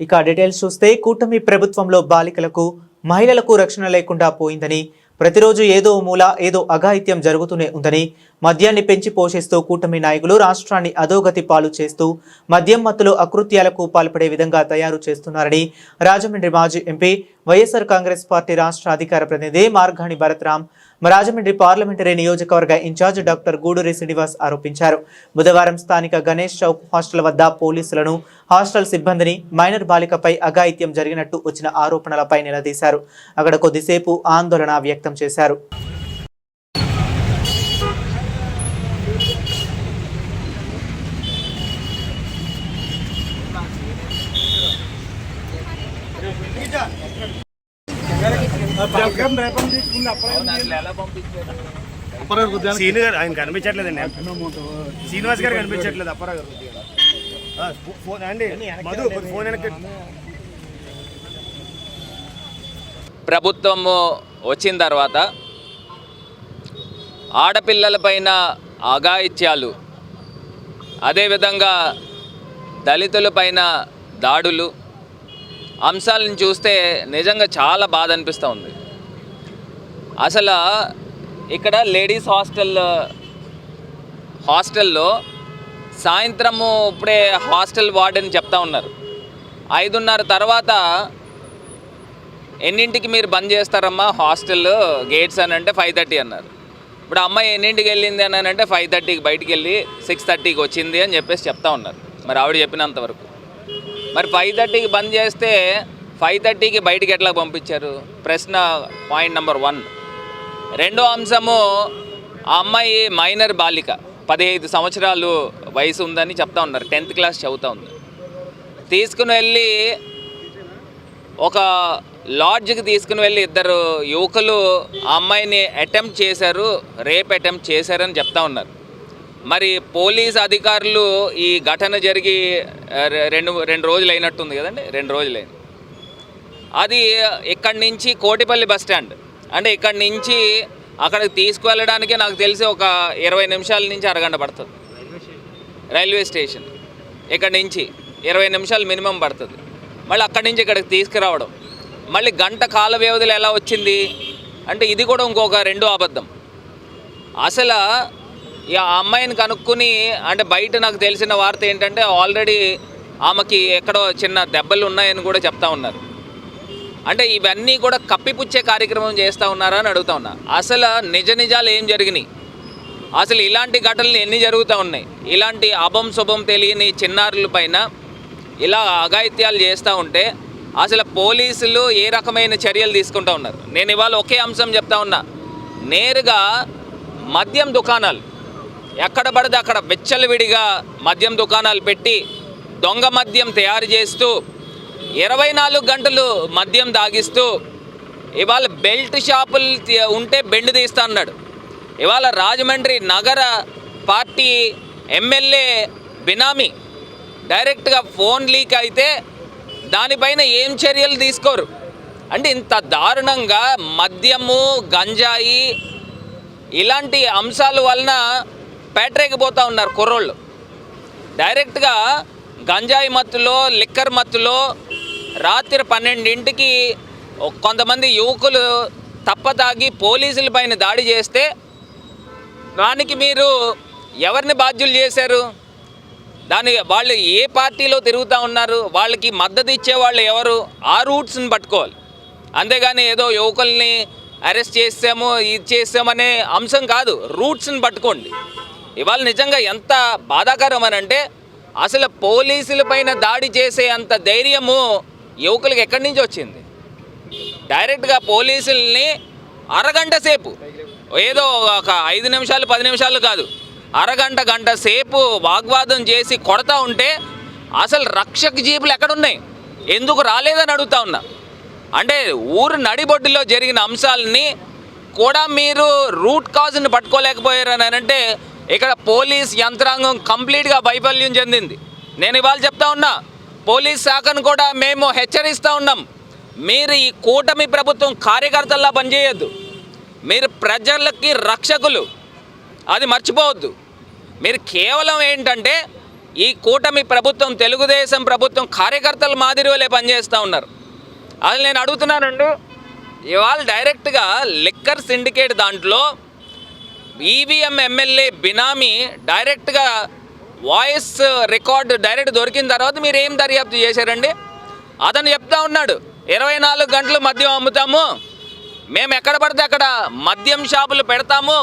ఇక డీటెయిల్స్ చూస్తే కూటమి ప్రభుత్వంలో బాలికలకు మహిళలకు రక్షణ లేకుండా పోయిందని ప్రతిరోజు ఏదో మూల ఏదో అఘాయిత్యం జరుగుతూనే ఉందని మద్యాన్ని పెంచి పోషిస్తూ కూటమి నాయకులు రాష్ట్రాన్ని అధోగతి పాలు చేస్తూ మద్యం మత్తులో అకృత్యాలకు పాల్పడే విధంగా తయారు చేస్తున్నారని రాజమండ్రి మాజీ ఎంపీ వైఎస్ఆర్ కాంగ్రెస్ పార్టీ రాష్ట్ర అధికార ప్రతినిధి మార్గాణి భరత్రామ్ రాజమండ్రి పార్లమెంటరీ నియోజకవర్గ ఇన్ఛార్జ్ డాక్టర్ గూడూరి శ్రీనివాస్ ఆరోపించారు. బుధవారం స్థానిక గణేష్ చౌక్ హాస్టల్ వద్ద పోలీసులను హాస్టల్ సిబ్బందిని మైనర్ బాలికపై అఘాయిత్యం జరిగినట్టు వచ్చిన ఆరోపణలపై నిలదీశారు. అక్కడ కొద్దిసేపు ఆందోళన వ్యక్తం చేశారు. సీను గారు ఆయన కనిపించట్లేదండి. శ్రీనివాస్ గారు కనిపించట్లేదు అప్పరా గారు ఫోన్ అండి మధు ఫోన్ వెనక్కి ప్రభుత్వము వచ్చిన తర్వాత ఆడపిల్లలపైన అఘాయిత్యాలు అదేవిధంగా దళితులపైన దాడులు అంశాలను చూస్తే నిజంగా చాలా బాధ అనిపిస్తూ ఉంది. అసలు ఇక్కడ లేడీస్ హాస్టల్ హాస్టల్లో సాయంత్రము ఇప్పుడే హాస్టల్ వార్డెన్ చెప్తా ఉన్నారు. ఐదున్నర తర్వాత ఎన్నింటికి మీరు బంద్ చేస్తారమ్మా హాస్టల్ గేట్స్ అని అంటే ఫైవ్ థర్టీ అన్నారు. ఇప్పుడు అమ్మాయి ఎన్నింటికి వెళ్ళింది అని అంటే ఫైవ్ థర్టీకి బయటికి వెళ్ళి సిక్స్ థర్టీకి వచ్చింది అని చెప్పేసి చెప్తా ఉన్నారు. మరి ఆవిడ చెప్పినంత వరకు. మరి ఫైవ్ థర్టీకి బంద్ చేస్తే ఫైవ్ థర్టీకి బయటికి ఎట్లా పంపించారు? ప్రశ్న పాయింట్ నెంబర్ వన్. రెండో అంశము ఆ అమ్మాయి మైనర్ బాలిక పదిహేదు సంవత్సరాలు వయసు ఉందని చెప్తా ఉన్నారు. టెన్త్ క్లాస్ చదువుతూ ఉంది. తీసుకుని వెళ్ళి ఒక లాడ్జ్కి తీసుకుని వెళ్ళి ఇద్దరు యువకులు ఆ అమ్మాయిని అటెంప్ట్ చేశారు రేప్ అటెంప్ట్ చేశారని చెప్తా ఉన్నారు. మరి పోలీస్ అధికారులు ఈ ఘటన జరిగి రెండు రెండు రోజులు అయినట్టుంది కదండి? రెండు రోజులైంది అది ఇక్కడి నుంచి కోటిపల్లి బస్ స్టాండ్. అంటే ఇక్కడి నుంచి అక్కడికి తీసుకువెళ్ళడానికి నాకు తెలిసి ఒక ఇరవై నిమిషాల నుంచి అరగంట పడుతుంది. Railway station. ఇక్కడి నుంచి ఇరవై నిమిషాలు మినిమం పడుతుంది. మళ్ళీ అక్కడి నుంచి ఇక్కడికి తీసుకురావడం. మళ్ళీ గంట కాల వ్యవధిలో ఎలా వచ్చింది? అంటే ఇది కూడా ఇంకొక రెండో అబద్ధం. అసలు ఈ అమ్మాయిని కనుక్కుని అంటే బయట నాకు తెలిసిన వార్త ఏంటంటే ఆల్రెడీ ఆమెకి ఎక్కడో చిన్న దెబ్బలు ఉన్నాయని కూడా చెప్తా ఉన్నారు. అంటే ఇవన్నీ కూడా కప్పిపుచ్చే కార్యక్రమం చేస్తూ ఉన్నారా అని అడుగుతా ఉన్నా. అసలు నిజ నిజాలు ఏం జరిగినాయి? అసలు ఇలాంటి ఘటనలు ఎన్ని జరుగుతూ ఉన్నాయి? ఇలాంటి అభం శుభం తెలియని చిన్నారుల పైన ఇలా అఘాయిత్యాలు చేస్తూ ఉంటే అసలు పోలీసులు ఏ రకమైన చర్యలు తీసుకుంటూ ఉన్నారు? నేను ఇవాళ ఒకే అంశం చెప్తా ఉన్నా. నేరుగా మద్యం దుకాణాలు. ఎక్కడ పడితే అక్కడ వెచ్చలవిడిగా మద్యం దుకాణాలు పెట్టి దొంగ మద్యం తయారు చేస్తూ ఇరవై నాలుగు గంటలు మద్యం దాగిస్తూ ఇవాళ బెల్ట్ షాపులు ఉంటే బెండ్ తీస్తా అన్నాడు. ఇవాళ రాజమండ్రి నగర పార్టీ ఎమ్మెల్యే బినామీ డైరెక్ట్గా ఫోన్ లీక్ అయితే దానిపైన ఏం చర్యలు తీసుకోరు. అంటే ఇంత దారుణంగా మద్యము గంజాయి ఇలాంటి అంశాల వలన పేటరేకిపోతూ ఉన్నారు కుర్రోళ్ళు. డైరెక్ట్గా గంజాయి మత్తులో లిక్కర్ మత్తులో రాత్రి పన్నెండింటికి కొంతమంది యువకులు తప్పతాగి పోలీసుల పైన దాడి చేస్తే దానికి మీరు ఎవరిని బాధ్యులు చేశారు? దాని వాళ్ళు ఏ పార్టీలో తిరుగుతూ ఉన్నారు? వాళ్ళకి మద్దతు ఇచ్చే వాళ్ళు ఎవరు? ఆ రూట్స్ని పట్టుకోవాలి. అంతేగాని ఏదో యువకుల్ని అరెస్ట్ చేసాము ఇది చేసామనే అంశం కాదు. రూట్స్ని పట్టుకోండి. ఇవాళ నిజంగా ఎంత బాధాకరం అని అంటే అసలు పోలీసుల పైన దాడి చేసే అంత ధైర్యము యువకులకి ఎక్కడి నుంచి వచ్చింది? డైరెక్ట్గా పోలీసుల్ని అరగంట సేపు ఏదో ఒక ఐదు నిమిషాలు పది నిమిషాలు కాదు అరగంట గంట సేపు వాగ్వాదం చేసి కొడతా ఉంటే అసలు రక్షక జీపులు ఎక్కడున్నాయి? ఎందుకు రాలేదని అడుగుతా ఉన్నా. అంటే ఊరు నడిబొడ్డులో జరిగిన అంశాలని కూడా మీరు రూట్ కాజ్ని పట్టుకోలేకపోయారని అంటే ఇక్కడ పోలీస్ యంత్రాంగం కంప్లీట్గా వైఫల్యం చెందింది. నేను ఇవాళ చెప్తా ఉన్నా. పోలీస్ శాఖను కూడా మేము హెచ్చరిస్తూ ఉన్నాం. మీరు ఈ కూటమి ప్రభుత్వం కార్యకర్తల్లా పనిచేయొద్దు. మీరు ప్రజలకి రక్షకులు. అది మర్చిపోవద్దు. మీరు కేవలం ఏంటంటే ఈ కూటమి ప్రభుత్వం తెలుగుదేశం ప్రభుత్వం కార్యకర్తల మాదిరివలే పనిచేస్తూ ఉన్నారు. అది నేను అడుగుతున్నానండి. ఇవాళ డైరెక్ట్గా లిక్కర్ సిండికేట్ దాంట్లో ఈవీఎం ఎమ్మెల్యే బినామీ డైరెక్ట్గా వాయిస్ రికార్డ్ డైరెక్ట్ దొరికిన తర్వాత మీరు ఏం దర్యాప్తు చేశారండి? అతను చెప్తా ఉన్నాడు ఇరవై నాలుగు గంటలు మద్యం అమ్ముతాము మేము ఎక్కడ పడితే అక్కడ మద్యం షాపులు పెడతాము.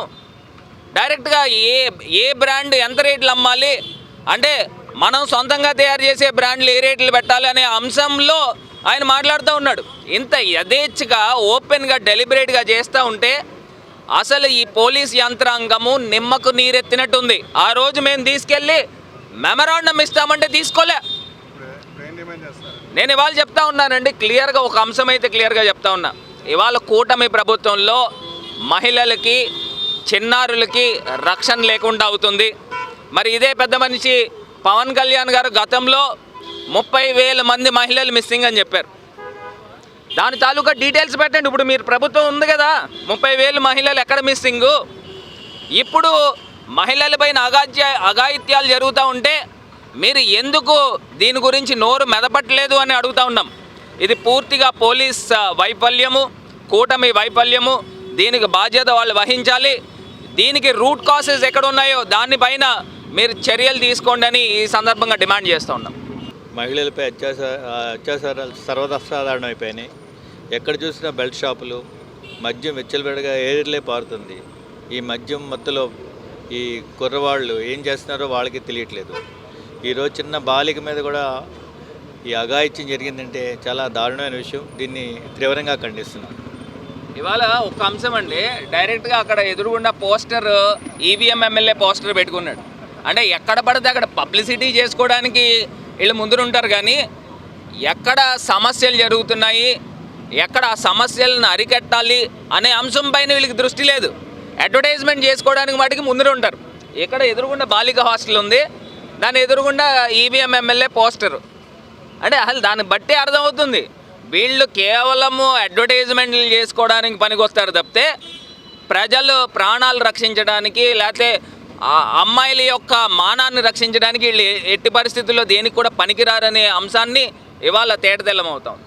డైరెక్ట్గా ఏ ఏ బ్రాండ్ ఎంత రేట్లు అమ్మాలి? అంటే మనం సొంతంగా తయారు చేసే బ్రాండ్లు ఏ రేట్లు పెట్టాలి అనే అంశంలో ఆయన మాట్లాడుతూ ఉన్నాడు. ఇంత యథేచ్ఛగా ఓపెన్గా డెలిబరేట్గా చేస్తూ ఉంటే అసలు ఈ పోలీస్ యంత్రాంగము నిమ్మకు నీరెత్తినట్టుంది. ఆ రోజు మేము తీసుకెళ్ళి మెమరాండం ఇస్తామంటే తీసుకోలే. నేను ఇవాళ చెప్తా ఉన్నానండి క్లియర్గా ఒక అంశం అయితే క్లియర్గా చెప్తా ఉన్నా. ఇవాళ కూటమి ప్రభుత్వంలో మహిళలకి చిన్నారులకి రక్షణ లేకుండా అవుతుంది. మరి ఇదే పెద్ద మనిషి పవన్ కళ్యాణ్ గారు గతంలో ముప్పై వేల మంది మహిళలు మిస్సింగ్ అని చెప్పారు. దాని తాలూకా డీటెయిల్స్ పెట్టండి. ఇప్పుడు మీరు ప్రభుత్వం ఉంది కదా ముప్పై వేలు మహిళలు ఎక్కడ మిస్సింగు? ఇప్పుడు మహిళలపైన అగాధ్య అఘాయిత్యాలు జరుగుతూ ఉంటే మీరు ఎందుకు దీని గురించి నోరు మెదపట్లేదు అని అడుగుతా ఉన్నాం. ఇది పూర్తిగా పోలీస్ వైఫల్యము కూటమి వైఫల్యము. దీనికి బాధ్యత వాళ్ళు వహించాలి. దీనికి రూట్ కాసెస్ ఎక్కడ ఉన్నాయో దానిపైన మీరు చర్యలు తీసుకోండి అని ఈ సందర్భంగా డిమాండ్ చేస్తూ ఉన్నాం. మహిళలపై అత్యాచార అత్యాచారాలు సర్వసాధారణం అయిపోయినాయి ఎక్కడ చూసినా బెల్ట్ షాపులు మద్యం వెచ్చలబెడగా ఏరిలే పారుతుంది. ఈ మద్యం మత్తులో ఈ కుర్రవాళ్ళు ఏం చేస్తున్నారో వాళ్ళకి తెలియట్లేదు. ఈరోజు చిన్న బాలిక మీద కూడా ఈ అఘాయిత్యం జరిగిందంటే చాలా దారుణమైన విషయం. దీన్ని తీవ్రంగా ఖండిస్తున్నాను. ఇవాళ ఒక అంశం అండి. డైరెక్ట్గా అక్కడ ఎదురుగుండా పోస్టర్ ఈవీఎం ఎమ్మెల్యే పోస్టర్ పెట్టుకున్నాడు. అంటే ఎక్కడ పడితే అక్కడ పబ్లిసిటీ చేసుకోవడానికి వీళ్ళు ముందుంటారు కానీ ఎక్కడ సమస్యలు జరుగుతున్నాయి ఎక్కడ ఆ సమస్యలను అరికట్టాలి అనే అంశం పైన వీళ్ళకి దృష్టి లేదు. అడ్వర్టైజ్మెంట్ చేసుకోవడానికి వాటికి ముందర ఉంటారు. ఇక్కడ ఎదురుగుండా బాలిక హాస్టల్ ఉంది. దాని ఎదురుగుండా ఈవీఎం ఎమ్మెల్యే పోస్టర్. అంటే అసలు దాన్ని బట్టి అర్థమవుతుంది. వీళ్ళు కేవలము అడ్వర్టైజ్మెంట్లు చేసుకోవడానికి పనికొస్తారు తప్పితే ప్రజలు ప్రాణాలు రక్షించడానికి లేకపోతే అమ్మాయిల యొక్క మానాన్ని రక్షించడానికి వీళ్ళు ఎట్టి పరిస్థితుల్లో దేనికి కూడా పనికిరారనే అంశాన్ని ఇవాళ తేటతెల్లమవుతాం.